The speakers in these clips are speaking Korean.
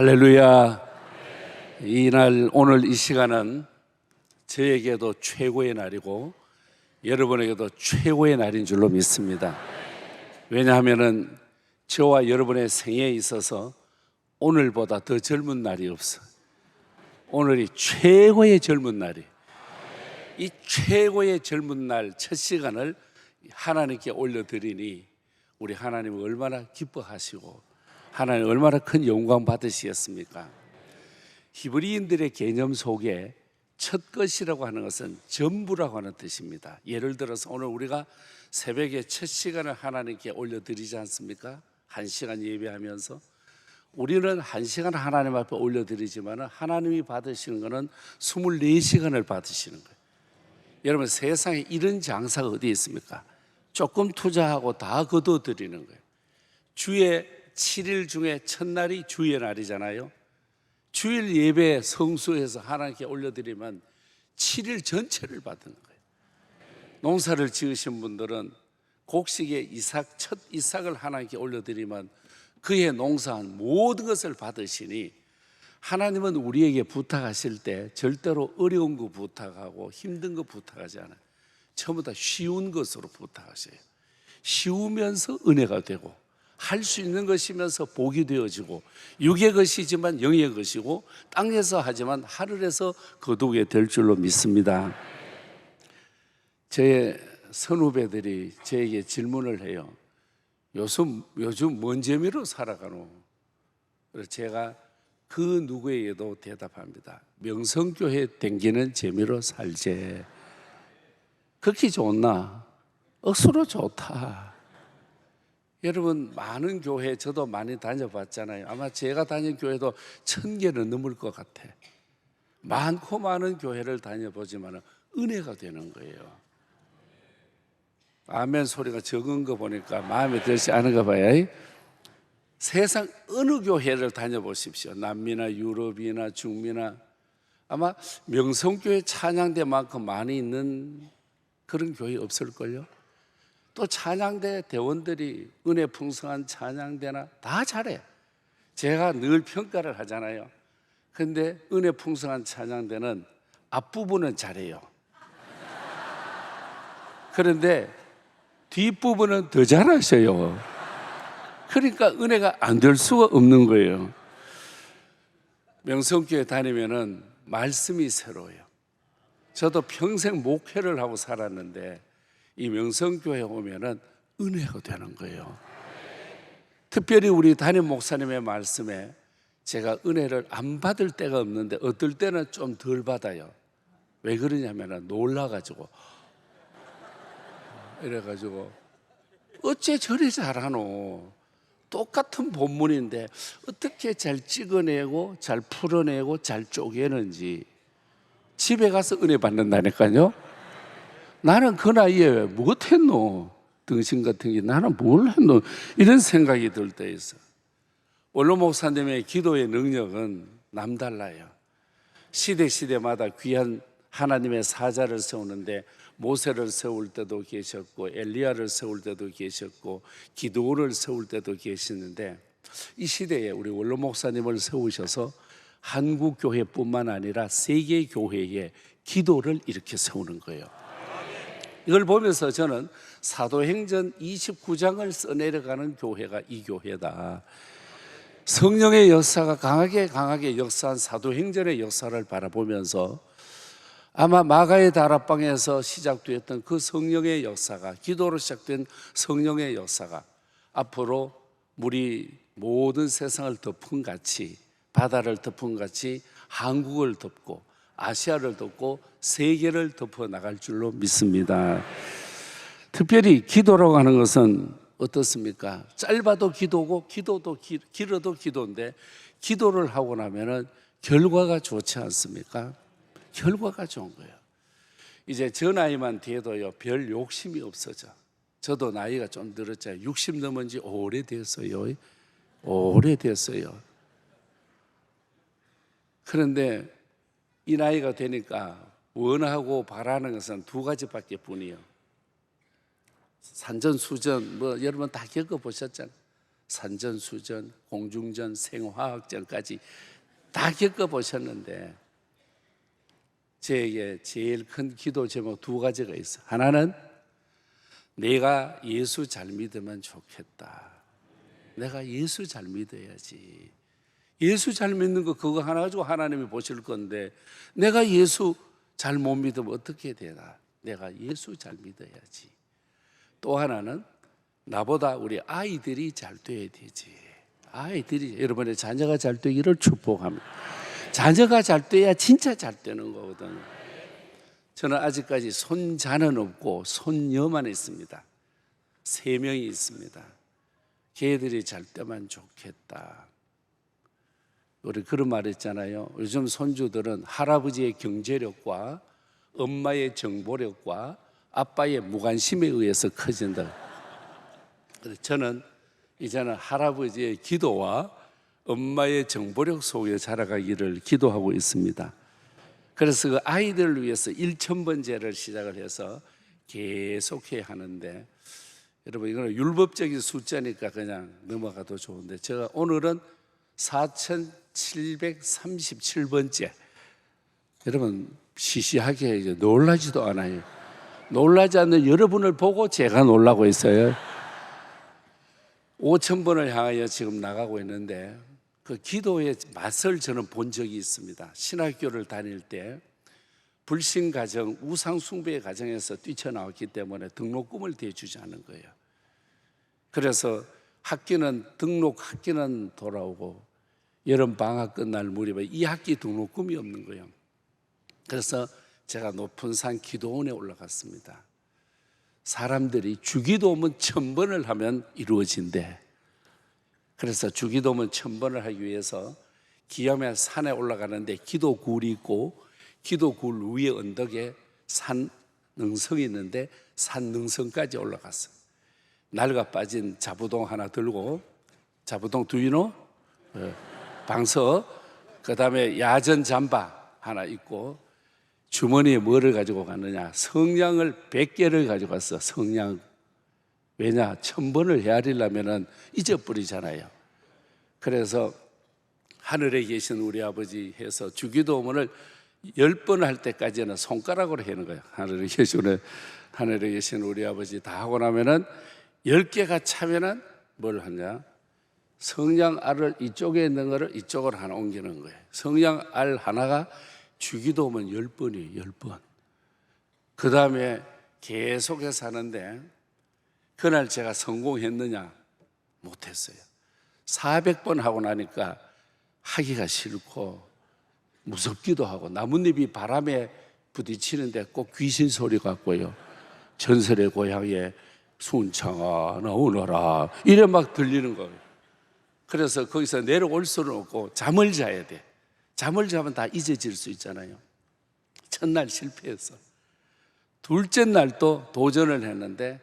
할렐루야. 이날 오늘 이 시간은 저에게도 최고의 날이고 여러분에게도 최고의 날인 줄로 믿습니다. 왜냐하면은 저와 여러분의 생애에 있어서 오늘보다 더 젊은 날이 없어. 오늘이 최고의 젊은 날이. 이 최고의 젊은 날 첫 시간을 하나님께 올려드리니 우리 하나님 얼마나 기뻐하시고 하나님 얼마나 큰 영광 받으시겠습니까? 히브리인들의 개념 속에 첫 것이라고 하는 것은 전부라고 하는 뜻입니다. 예를 들어서 오늘 우리가 새벽에 첫 시간을 하나님께 올려드리지 않습니까? 한 시간 예배하면서 우리는 한 시간 하나님 앞에 올려드리지만 하나님이 받으시는 것은 24시간을 받으시는 거예요. 여러분 세상에 이런 장사가 어디 있습니까? 조금 투자하고 다 거둬들이는 거예요. 주의 7일 중에 첫날이 주의 날이잖아요. 주일 예배 성수에서 하나님께 올려드리면 7일 전체를 받는 거예요. 농사를 지으신 분들은 곡식의 이삭 첫 이삭을 하나님께 올려드리면 그의 농사한 모든 것을 받으시니 하나님은 우리에게 부탁하실 때 절대로 어려운 거 부탁하고 힘든 거 부탁하지 않아요. 전부 다 쉬운 것으로 부탁하세요. 쉬우면서 은혜가 되고 할 수 있는 것이면서 복이 되어지고 육의 것이지만 영의 것이고 땅에서 하지만 하늘에서 거두게 될 줄로 믿습니다. 제 선후배들이 저에게 질문을 해요. 요즘 요즘 뭔 재미로 살아가노? 그래서 제가 그 누구에게도 대답합니다. 명성교회 댕기는 재미로 살제. 그렇게 좋나? 억수로 좋다. 여러분 많은 교회 저도 많이 다녀봤잖아요. 아마 제가 다닌 교회도 천 개는 넘을 것 같아. 많고 많은 교회를 다녀보지만 은혜가 되는 거예요. 아멘 소리가 적은 거 보니까 마음에 들지 않은가 봐요. 세상 어느 교회를 다녀보십시오. 남미나 유럽이나 중미나 아마 명성교회 찬양대만큼 많이 있는 그런 교회 없을걸요. 또 찬양대 대원들이 은혜 풍성한 찬양대나 다 잘해. 제가 늘 평가를 하잖아요. 근데 은혜 풍성한 찬양대는 앞부분은 잘해요. 그런데 뒷부분은 더 잘하셔요. 그러니까 은혜가 안 될 수가 없는 거예요. 명성교회 다니면은 말씀이 새로워요. 저도 평생 목회를 하고 살았는데 이 명성교회 오면은 은혜가 되는 거예요. 특별히 우리 담임 목사님의 말씀에 제가 은혜를 안 받을 때가 없는데 어떨 때는 좀 덜 받아요. 왜 그러냐면은 놀라가지고 이래가지고 어째 저리 잘하노? 똑같은 본문인데 어떻게 잘 찍어내고 잘 풀어내고 잘 쪼개는지 집에 가서 은혜 받는다니까요. 나는 그 나이에 못했노? 등신 같은 게 나는 뭘 했노? 이런 생각이 들 때 있어. 원로 목사님의 기도의 능력은 남달라요. 시대 시대마다 귀한 하나님의 사자를 세우는데 모세를 세울 때도 계셨고 엘리야를 세울 때도 계셨고 기도를 세울 때도 계시는데 이 시대에 우리 원로 목사님을 세우셔서 한국 교회뿐만 아니라 세계 교회에 기도를 이렇게 세우는 거예요. 이걸 보면서 저는 사도행전 29장을 써내려가는 교회가 이 교회다. 성령의 역사가 강하게 강하게 역사한 사도행전의 역사를 바라보면서 아마 마가의 다락방에서 시작되었던 그 성령의 역사가 기도로 시작된 성령의 역사가 앞으로 물이 모든 세상을 덮은 같이 바다를 덮은 같이 한국을 덮고 아시아를 덮고 세계를 덮어 나갈 줄로 믿습니다. 특별히 기도라고 하는 것은 어떻습니까? 짧아도 기도고 기도도 기, 길어도 기도인데 기도를 하고 나면은 결과가 좋지 않습니까? 결과가 좋은 거예요. 이제 저 나이만 돼도요 별 욕심이 없어져. 저도 나이가 좀 늘었잖아요. 60 넘은 지 오래됐어요. 오래됐어요. 그런데 이 나이가 되니까 원하고 바라는 것은 두 가지밖에 뿐이요. 산전수전 뭐 여러분 다 겪어 보셨잖아요. 산전수전, 공중전, 생화학전까지 다 겪어 보셨는데 저에게 제일 큰 기도 제목 두 가지가 있어. 하나는 내가 예수 잘 믿으면 좋겠다. 내가 예수 잘 믿어야지. 예수 잘 믿는 거 그거 하나 가지고 하나님이 보실 건데 내가 예수 잘 못 믿으면 어떻게 되나? 내가 예수 잘 믿어야지. 또 하나는 나보다 우리 아이들이 잘 돼야 되지. 아이들이 여러분의 자녀가 잘 되기를 축복합니다. 자녀가 잘 돼야 진짜 잘 되는 거거든. 저는 아직까지 손자는 없고 손녀만 있습니다. 세 명이 있습니다. 걔들이 잘 때만 좋겠다. 우리 그런 말 있잖아요. 요즘 손주들은 할아버지의 경제력과 엄마의 정보력과 아빠의 무관심에 의해서 커진다. 저는 이제는 할아버지의 기도와 엄마의 정보력 속에 자라가기를 기도하고 있습니다. 그래서 그 아이들을 위해서 1천번제를 시작을 해서 계속해야 하는데 여러분 이거는 율법적인 숫자니까 그냥 넘어가도 좋은데 제가 오늘은 4,737번째 여러분 시시하게 이제 놀라지도 않아요. 놀라지 않는 여러분을 보고 제가 놀라고 있어요. 5천 번을 향하여 지금 나가고 있는데 그 기도의 맛을 저는 본 적이 있습니다. 신학교를 다닐 때 불신 가정, 우상 숭배의 가정에서 뛰쳐나왔기 때문에 등록금을 대주지 않은 거예요. 그래서 학기는 등록 학기는 돌아오고 여름 방학 끝날 무렵에 이 학기 등록금이 없는 거예요. 그래서 제가 높은 산 기도원에 올라갔습니다. 사람들이 주기도문 천 번을 하면 이루어진대. 그래서 주기도문 천 번을 하기 위해서 기암의 산에 올라가는데 기도굴이 있고 기도굴 위에 언덕에 산 능성이 있는데 산 능성까지 올라갔어. 낡아 빠진 자부동 하나 들고 자부동 두이노 어, 방서 그다음에 야전 잠바 하나 있고 주머니에 뭐를 가지고 갔느냐? 성냥을 100개를 가지고 갔어 성냥. 왜냐? 천 번을 헤아리려면은 잊어버리잖아요. 그래서 하늘에 계신 우리 아버지 해서 주기도문을 열 번 할 때까지는 손가락으로 하는 거예요. 하늘에 계신 하늘에 계신 우리 아버지 다 하고 나면은 열 개가 차면은 뭘 하냐 성냥 알을 이쪽에 있는 거를 이쪽으로 하나 옮기는 거예요 성냥 알 하나가 주기도면 열 번이에요, 열 번. 그 다음에 계속해서 하는데, 그날 제가 성공했느냐? 못했어요. 400번 하고 나니까 하기가 싫고, 무섭기도 하고, 나뭇잎이 바람에 부딪히는데 꼭 귀신 소리 같고요. 전설의 고향에 순창아, 나오너라. 이래 막 들리는 거예요. 그래서 거기서 내려올 수는 없고, 잠을 자야 돼. 잠을 자면 다 잊어질 수 있잖아요. 첫날 실패했어. 둘째 날도 도전을 했는데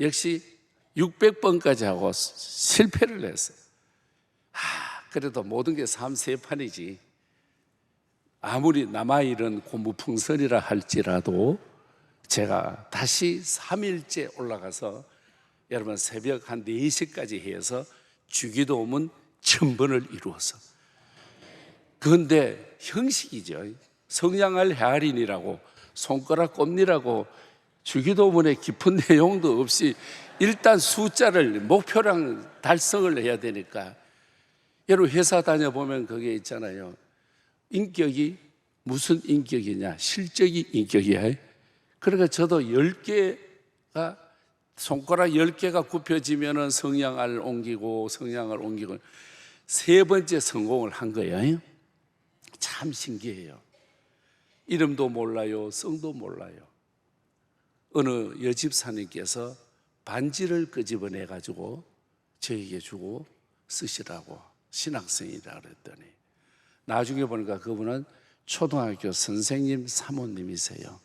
역시 600번까지 하고 실패를 했어요. 하, 그래도 모든 게 삼세판이지. 아무리 남아있는 고무풍선이라 할지라도 제가 다시 3일째 올라가서 여러분 새벽 한 4시까지 해서 주기도문 천번을 이루어서 그런데 형식이죠. 성냥할 헤아린이라고 손가락 꼽니라고 주기도문에 깊은 내용도 없이 일단 숫자를 목표랑 달성을 해야 되니까 여러분 회사 다녀보면 그게 있잖아요. 인격이 무슨 인격이냐? 실적이 인격이야. 그러니까 저도 10개가 손가락 10개가 굽혀지면은 성냥을 옮기고 성냥을 옮기고 세 번째 성공을 한 거예요. 참 신기해요. 이름도 몰라요, 성도 몰라요. 어느 여집사님께서 반지를 끄집어내 가지고 저에게 주고 쓰시라고 신학생이라 그랬더니 나중에 보니까 그분은 초등학교 선생님 사모님이세요.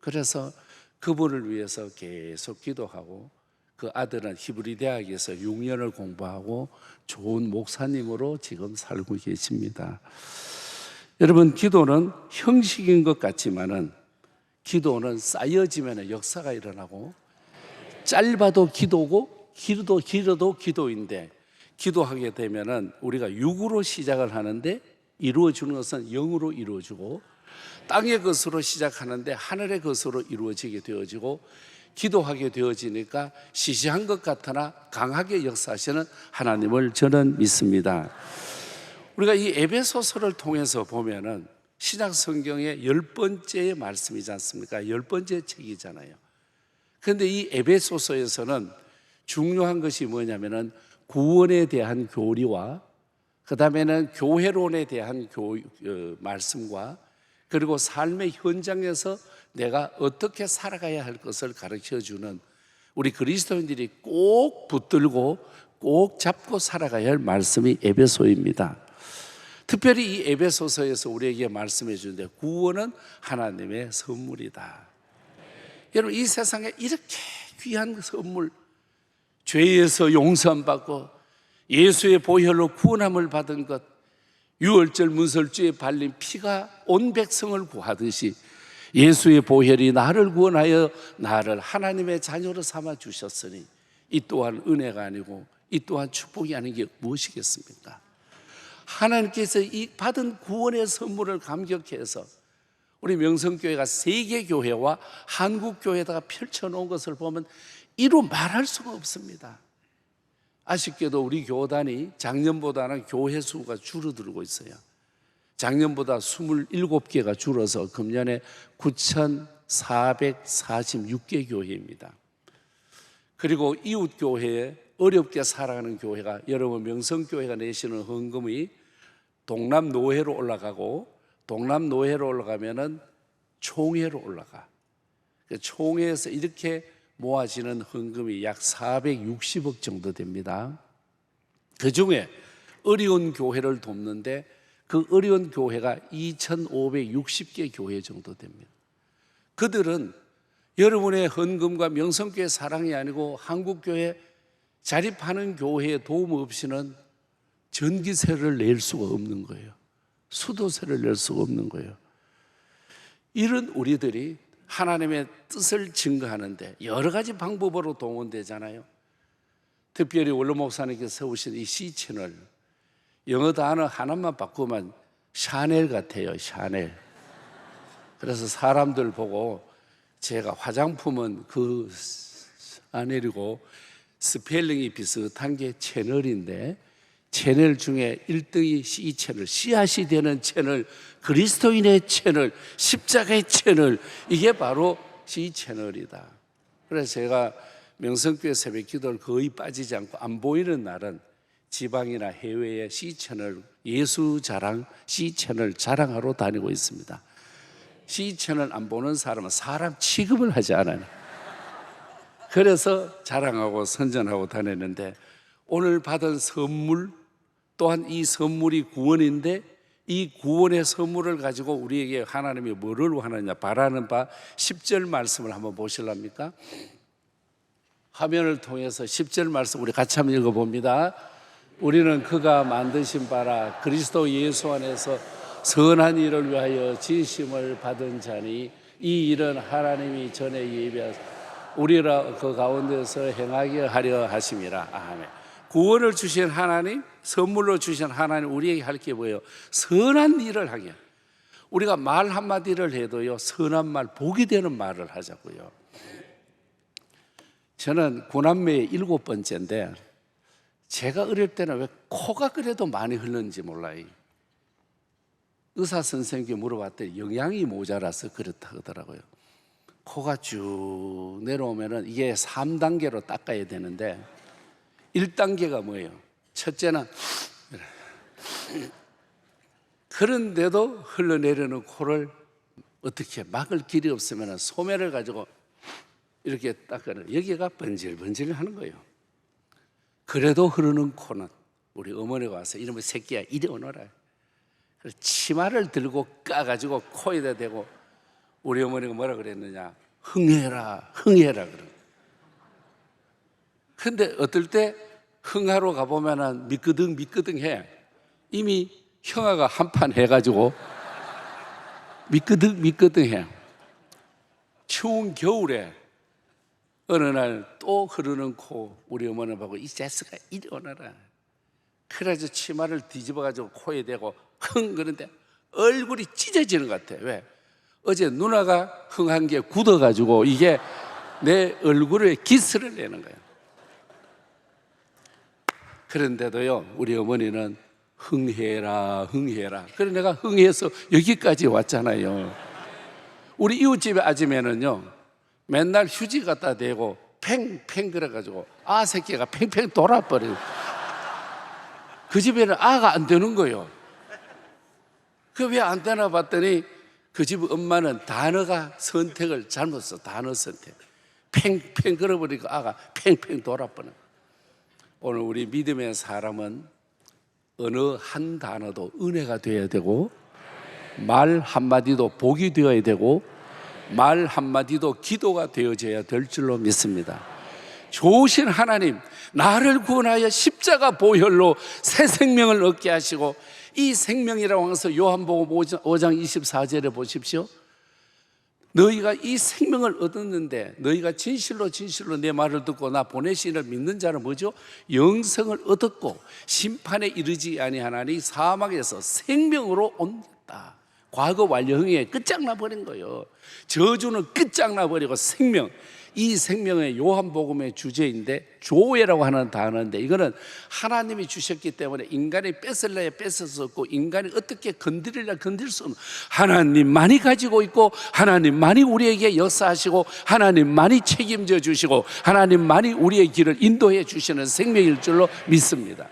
그래서 그분을 위해서 계속 기도하고 그 아들은 히브리 대학에서 6년을 공부하고 좋은 목사님으로 지금 살고 계십니다. 여러분 기도는 형식인 것 같지만은 기도는 쌓여지면 역사가 일어나고 짧아도 기도고 기도 기도도 기도인데 기도하게 되면은 우리가 육으로 시작을 하는데 이루어지는 것은 영으로 이루어지고 땅의 것으로 시작하는데 하늘의 것으로 이루어지게 되어지고 기도하게 되어지니까 시시한 것 같으나 강하게 역사하시는 하나님을 저는 믿습니다. 우리가 이 에베소서를 통해서 보면은 신약 성경의 열 번째 말씀이지 않습니까? 열 번째 책이잖아요. 그런데 이 에베소서에서는 중요한 것이 뭐냐면은 구원에 대한 교리와 그 다음에는 교회론에 대한 교, 어, 말씀과 그리고 삶의 현장에서 내가 어떻게 살아가야 할 것을 가르쳐 주는 우리 그리스도인들이 꼭 붙들고 꼭 잡고 살아가야 할 말씀이 에베소입니다. 특별히 이 에베소서에서 우리에게 말씀해 주는데 구원은 하나님의 선물이다. 여러분 이 세상에 이렇게 귀한 선물 죄에서 용서함 받고 예수의 보혈로 구원함을 받은 것 유월절 문설주에 발린 피가 온 백성을 구하듯이 예수의 보혈이 나를 구원하여 나를 하나님의 자녀로 삼아 주셨으니 이 또한 은혜가 아니고 이 또한 축복이 아닌 게 무엇이겠습니까? 하나님께서 이 받은 구원의 선물을 감격해서 우리 명성교회가 세계교회와 한국교회에다가 펼쳐놓은 것을 보면 이루 말할 수가 없습니다. 아쉽게도 우리 교단이 작년보다는 교회 수가 줄어들고 있어요. 작년보다 27개가 줄어서 금년에 9,446개 교회입니다. 그리고 이웃 교회에 어렵게 살아가는 교회가 여러분 명성교회가 내시는 헌금이 동남 노회로 올라가고 동남 노회로 올라가면은 총회로 올라가. 그 총회에서 이렇게 모아지는 헌금이 약 460억 정도 됩니다. 그 중에 어려운 교회를 돕는데 그 어려운 교회가 2,560개 교회 정도 됩니다. 그들은 여러분의 헌금과 명성교회 사랑이 아니고 한국교회 자립하는 교회의 도움 없이는 전기세를 낼 수가 없는 거예요. 수도세를 낼 수가 없는 거예요. 이런 우리들이 하나님의 뜻을 증거하는데 여러 가지 방법으로 동원되잖아요. 특별히 원로 목사님께서 세우신 이 C 채널 영어 단어 하나만 바꾸면 샤넬 같아요. 샤넬. 그래서 사람들 보고 제가 화장품은 그 샤넬이고 스펠링이 비슷한 게 채널인데 채널 중에 1등이 C 채널, 씨앗이 되는 채널, 그리스도인의 채널, 십자가의 채널, 이게 바로 C 채널이다. 그래서 제가 명성교회 새벽 기도를 거의 빠지지 않고 안 보이는 날은 지방이나 해외에 C 채널, 예수 자랑, C 채널 자랑하러 다니고 있습니다. C 채널 안 보는 사람은 사람 취급을 하지 않아요. 그래서 자랑하고 선전하고 다녔는데 오늘 받은 선물 또한 이 선물이 구원인데 이 구원의 선물을 가지고 우리에게 하나님이 뭐를 원하느냐 바라는 바 10절 말씀을 한번 보실랍니까? 화면을 통해서 10절 말씀 우리 같이 한번 읽어봅니다. 우리는 그가 만드신 바라 그리스도 예수 안에서 선한 일을 위하여 지심을 받은 자니 이 일은 하나님이 전에 예비하사 우리라 그 가운데서 행하게 하려 하심이라 아멘. 구원을 주신 하나님, 선물로 주신 하나님 우리에게 할 게 뭐예요? 선한 일을 하게. 우리가 말 한마디를 해도요, 선한 말, 복이 되는 말을 하자고요. 저는 구남매의 일곱 번째인데, 제가 어릴 때는 왜 코가 그래도 많이 흘렀는지 몰라요. 의사 선생님께 물어봤더니 영양이 모자라서 그렇다 하더라고요. 코가 쭉 내려오면은 이게 3단계로 닦아야 되는데 1단계가 뭐예요? 첫째는 그런데도 흘러내리는 코를 어떻게 막을 길이 없으면 소매를 가지고 이렇게 닦아는 여기가 번질번질 하는 거예요. 그래도 흐르는 코는 우리 어머니가 와서 이러면 새끼야 이리 오너라. 치마를 들고 까가지고 코에다 대고 우리 어머니가 뭐라 그랬느냐 흥해라 흥해라 그러 근데 어떨 때 흥하러 가보면은 미끄덩 미끄덩해. 이미 형아가 한 판 해가지고 미끄덩 미끄덩해. 추운 겨울에 어느 날 또 흐르는 코 우리 어머니 보고 이 자식아 이리 오너라. 그래서 치마를 뒤집어 가지고 코에 대고 흥 그런데 얼굴이 찢어지는 것 같아. 왜? 어제 누나가 흥한 게 굳어 가지고 이게 내 얼굴에 기스를 내는 거야 그런데도요 우리 어머니는 흥해라 흥해라. 그래 내가 흥해서 여기까지 왔잖아요. 우리 이웃집의 아줌매는요 맨날 휴지 갖다 대고 팽팽 그래가지고 아 새끼가 팽팽 돌아버려요 그 집에는 아가 안 되는 거예요. 그 왜 안 되나 봤더니 그 집 엄마는 단어가 선택을 잘못 써 단어 선택. 팽팽 걸어버리고 아가 팽팽 돌아버려 오늘 우리 믿음의 사람은 어느 한 단어도 은혜가 되어야 되고 말 한마디도 복이 되어야 되고 말 한마디도 기도가 되어져야 될 줄로 믿습니다. 좋으신 하나님, 나를 구원하여 십자가 보혈로 새 생명을 얻게 하시고 이 생명이라고 해서 요한복음 5장 24절에 보십시오. 너희가 이 생명을 얻었는데 너희가 진실로 진실로 내 말을 듣고 나 보내신을 믿는 자는 뭐죠? 영생을 얻었고 심판에 이르지 아니하나니 사막에서 생명으로 옮겼다. 과거 완료형에 끝장나 버린 거예요. 저주는 끝장나 버리고 생명 이 생명의 요한복음의 주제인데 조회라고 하는 단어인데 이거는 하나님이 주셨기 때문에 인간이 뺏을래야 뺏을 수 없고 인간이 어떻게 건드리려 건드릴 수 없는 하나님만이 가지고 있고 하나님만이 우리에게 역사하시고 하나님만이 책임져 주시고 하나님만이 우리의 길을 인도해 주시는 생명일 줄로 믿습니다.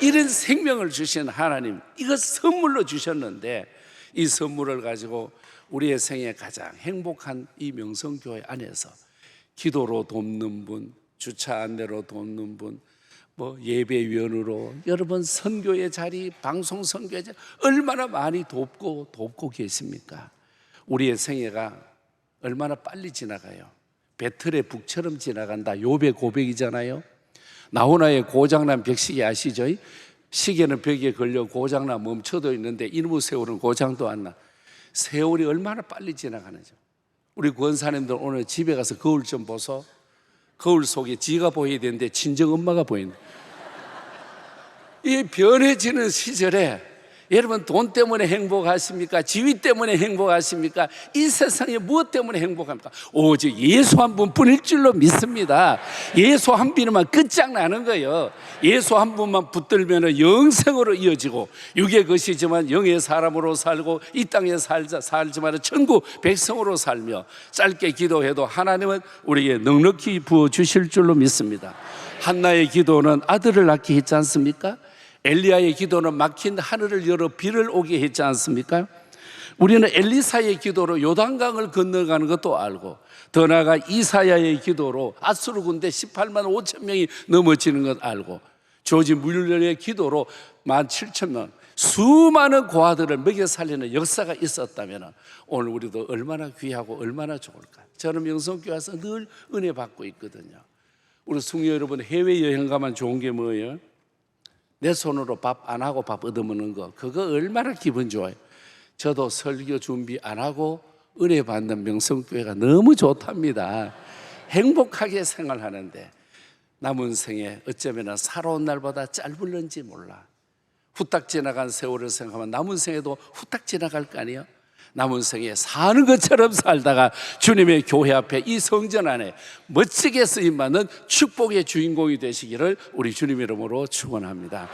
이런 생명을 주신 하나님 이거 선물로 주셨는데 이 선물을 가지고 우리의 생에 가장 행복한 이 명성교회 안에서 기도로 돕는 분, 주차 안내로 돕는 분, 뭐 예배위원으로 여러분 선교의 자리, 방송 선교의 자리 얼마나 많이 돕고 돕고 계십니까? 우리의 생애가 얼마나 빨리 지나가요. 배틀의 북처럼 지나간다. 요배 고백이잖아요. 나훈아의 고장난 벽시계 아시죠? 시계는 벽에 걸려 고장나 멈춰도 있는데 이놈의 세월은 고장도 안 나. 세월이 얼마나 빨리 지나가는지. 우리 권사님들 오늘 집에 가서 거울 좀 보소. 거울 속에 지가 보여야 되는데 친정 엄마가 보인다. 이 변해지는 시절에 여러분 돈 때문에 행복하십니까? 지위 때문에 행복하십니까? 이 세상에 무엇 때문에 행복합니까? 오직 예수 한 분뿐일 줄로 믿습니다. 예수 한 분만 끝장나는 거예요. 예수 한 분만 붙들면 영생으로 이어지고 육의 것이지만 영의 사람으로 살고 이 땅에 살자 살지만 천국 백성으로 살며 짧게 기도해도 하나님은 우리에게 넉넉히 부어 주실 줄로 믿습니다. 한나의 기도는 아들을 낳게 했지 않습니까? 엘리야의 기도는 막힌 하늘을 열어 비를 오게 했지 않습니까? 우리는 엘리사의 기도로 요단강을 건너가는 것도 알고 더 나아가 이사야의 기도로 아수르 군대 18만 5천 명이 넘어지는 것 알고 조지 물련의 기도로 1만 7천 명 수많은 고아들을 먹여 살리는 역사가 있었다면 오늘 우리도 얼마나 귀하고 얼마나 좋을까 저는 명성교회 와서 늘 은혜 받고 있거든요 우리 승려 여러분 해외여행 가면 좋은 게 뭐예요? 내 손으로 밥 안 하고 밥 얻어먹는 거 그거 얼마나 기분 좋아요. 저도 설교 준비 안 하고 은혜 받는 명성교회가 너무 좋답니다. 행복하게 생활하는데 남은 생에 어쩌면 살아온 날보다 짧을는지 몰라. 후딱 지나간 세월을 생각하면 남은 생에도 후딱 지나갈 거 아니에요? 남은 생에 사는 것처럼 살다가 주님의 교회 앞에 이 성전 안에 멋지게 쓰임 받는 축복의 주인공이 되시기를 우리 주님 이름으로 축원합니다.